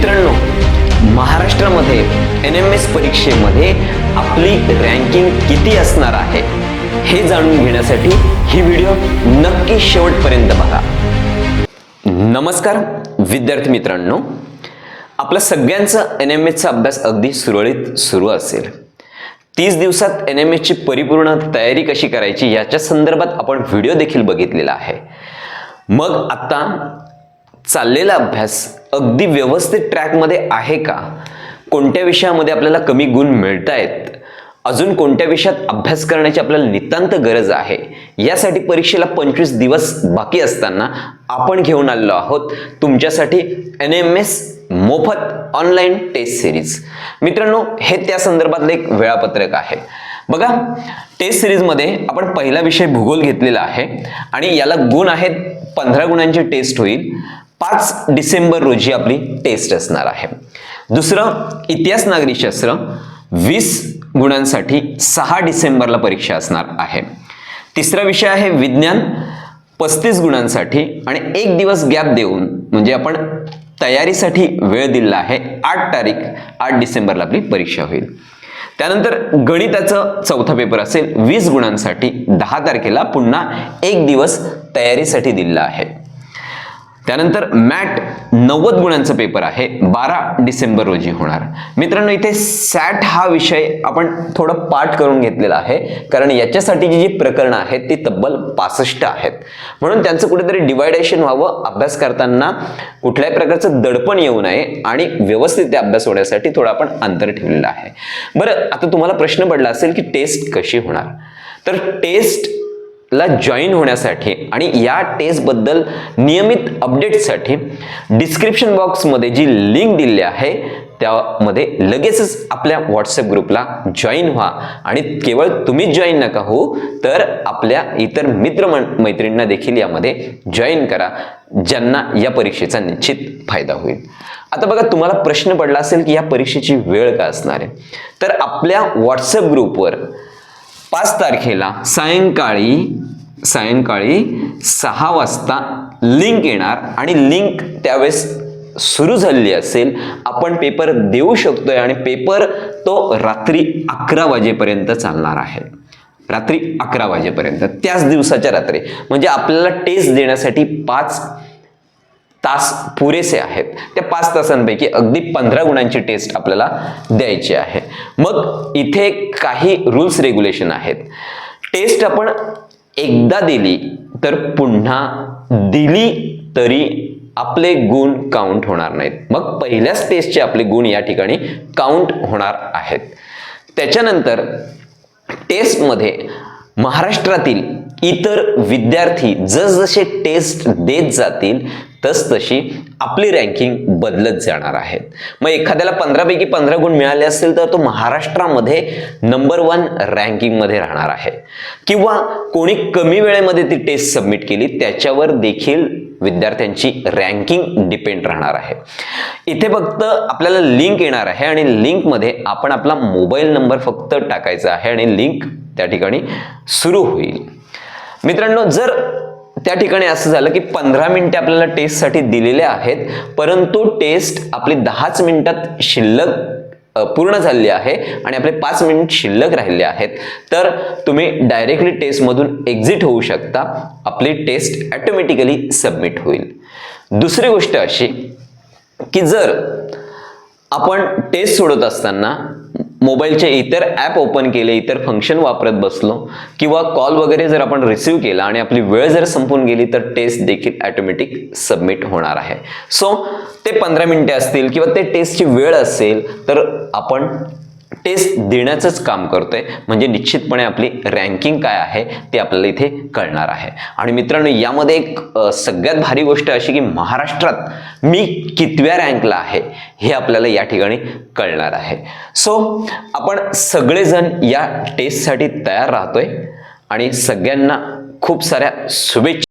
मित्रांनो महाराष्ट्रामध्ये N M S परीक्षेमध्ये आपली रँकिंग किती असणार आहे हे जाणून घेण्यासाठी ही व्हिडिओ नक्की शेवटपर्यंत बघा. नमस्कार विद्यार्थी मित्रांनो. आपलं सगळ्यांचा एन एम एसचा अभ्यास अगदी सुरळीत सुरू असेल. तीस दिवसात एन एम एसची परिपूर्ण तयारी कशी करायची याच्या संदर्भात आपण व्हिडिओ देखील बघितलेला आहे. मग आता चाललेला अभ्यास अगदी व्यवस्थित ट्रॅकमध्ये आहे का? कोणत्या विषयामध्ये आपल्याला कमी गुण मिळत आहेत अजून कोणत्या विषयात अभ्यास करण्याची आपल्याला नितांत गरज आहे? यासाठी परीक्षेला पंचवीस दिवस बाकी असताना आपण घेऊन आलेलो आहोत तुमच्यासाठी एन एम एस मोफत ऑनलाईन टेस्ट सिरीज मित्रांनो हे त्या संदर्भातलं एक वेळापत्रक आहे. बघा टेस्ट सिरीजमध्ये आपण पहिला विषय भूगोल घेतलेला आहे आणि याला गुण आहेत पंधरा गुणांची टेस्ट होईल. पाच डिसेंबर रोजी आपली टेस्ट असणार आहे. दुसरं इतिहास नागरिकशास्त्र वीस गुणांसाठी सहा डिसेंबरला परीक्षा असणार आहे. तिसरा विषय आहे विज्ञान पस्तीस गुणांसाठी आणि एक दिवस गॅप देऊन म्हणजे आपण तयारीसाठी वेळ दिलेला आहे आठ तारीख आठ डिसेंबरला आपली परीक्षा होईल. त्यानंतर गणिताचं चौथा पेपर असेल वीस गुणांसाठी दहा तारखेला पुन्हा एक दिवस तयारीसाठी दिलेला आहे. त्यानंतर मॅट नव्वद गुणांचा पेपर आहे बारा डिसेंबर रोजी होणार. मित्रांनो इथे सॅट हा विषय आपण थोडं पाठ करून घेतलेला आहे कारण याच्यासाठी जी जी प्रकरणं आहेत ती तब्बल पासष्ट आहेत. म्हणून त्यांचं कुठेतरी डिवायडेशन व्हावं अभ्यास करताना कुठल्याही प्रकारचं दडपण येऊ नये आणि व्यवस्थित अभ्यास होण्यासाठी थोडं आपण अंतर ठेवलेलं आहे. बरं आता तुम्हाला प्रश्न पडला असेल की टेस्ट कशी होणार? तर टेस्ट ला जॉईन होण्यासाठी आणि या टेस्टबद्दल नियमित अपडेटसाठी डिस्क्रिप्शन बॉक्समध्ये जी लिंक दिली आहे त्यामध्ये लगेचच आपल्या व्हॉट्सअप ग्रुपला जॉईन व्हा. आणि केवळ तुम्हीच जॉईन नका हो तर आपल्या इतर मित्र मैत्रिणींना देखील यामध्ये जॉईन करा ज्यांना या परीक्षेचा निश्चित फायदा होईल. आता बघा तुम्हाला प्रश्न पडला असेल की या परीक्षेची वेळ का असणार आहे? तर आपल्या व्हॉट्सअप ग्रुपवर पाच तारखेला सायंकाळी सायंकाळी सहा वाजता लिंक येणार आणि लिंक त्यावेळेस सुरू झालेली असेल. आपण पेपर देऊ शकतोय आणि पेपर तो रात्री अकरा वाजेपर्यंत चालणार आहे. रात्री अकरा वाजेपर्यंत त्याच दिवसाच्या रात्री. म्हणजे आपल्याला टेस्ट देण्यासाठी पाच तास पुरेसे आहेत. त्या पाच तासांपैकी अगदी पंधरा गुणांची टेस्ट आपल्याला द्यायची आहे. मग इथे काही रूल्स रेग्युलेशन आहेत. टेस्ट आपण एकदा दिली तर पुन्हा दिली तरी आपले गुण काउंट होणार नाहीत. मग पहिल्याच टेस्टचे आपले गुण या ठिकाणी काउंट होणार आहेत. त्याच्यानंतर टेस्टमध्ये महाराष्ट्रातील इतर विद्यार्थी जसजसे टेस्ट देत जातील तसतशी आपली रँकिंग बदलत जाणार आहेत मग एखाद्याला पंधरापैकी पंधरा गुण मिळाले असतील तर तो महाराष्ट्रामध्ये नंबर वन रँकिंगमध्ये राहणार आहे. किंवा कोणी कमी वेळेमध्ये ती टेस्ट सबमिट केली त्याच्यावर देखील विद्यार्थ्यांची रँकिंग डिपेंड राहणार आहे. इथे फक्त आपल्याला लिंक येणार आहे आणि लिंकमध्ये आपण आपला मोबाईल नंबर फक्त टाकायचा आहे आणि लिंक त्या ठिकाणी सुरू होईल. मित्रांनो जर त्या ठिकाणी असं झालं की पंधरा मिनिटे आपल्याला टेस्टसाठी दिलेले आहेत परंतु टेस्ट आपली दहाच मिनिटात शिल्लक पूर्ण झालेली आहे आणि आपले पाच मिनिट शिल्लक राहिले आहेत. तर तुम्ही डायरेक्टली टेस्टमधून एक्झिट होऊ शकता. आपली टेस्ट ॲटोमॅटिकली सबमिट होईल. दुसरी गोष्ट अशी की जर आपण टेस्ट सोडत असताना मोबाईलचे इतर ॲप ओपन केले इतर फंक्शन वापरत बसलो किंवा कॉल वगैरे जर आपण रिसीव्ह केला आणि आपली वेळ जर संपून गेली तर टेस्ट देखील ॲटोमॅटिक सबमिट होणार आहे. सो ते पंधरा मिनिटे असतील किंवा ते टेस्टची वेळ असेल तर आपण टेस्ट देण्याचंच काम करतोय. म्हणजे निश्चितपणे आपली रँकिंग काय आहे ते आपल्याला इथे कळणार आहे. आणि मित्रांनो यामध्ये एक सगळ्यात भारी गोष्ट अशी की महाराष्ट्रात मी कितव्या रँकला आहे हे आपल्याला या ठिकाणी कळणार आहे. सो आपण सगळेजण या टेस्टसाठी तयार राहतोय. आणि सगळ्यांना खूप साऱ्या शुभेच्छा.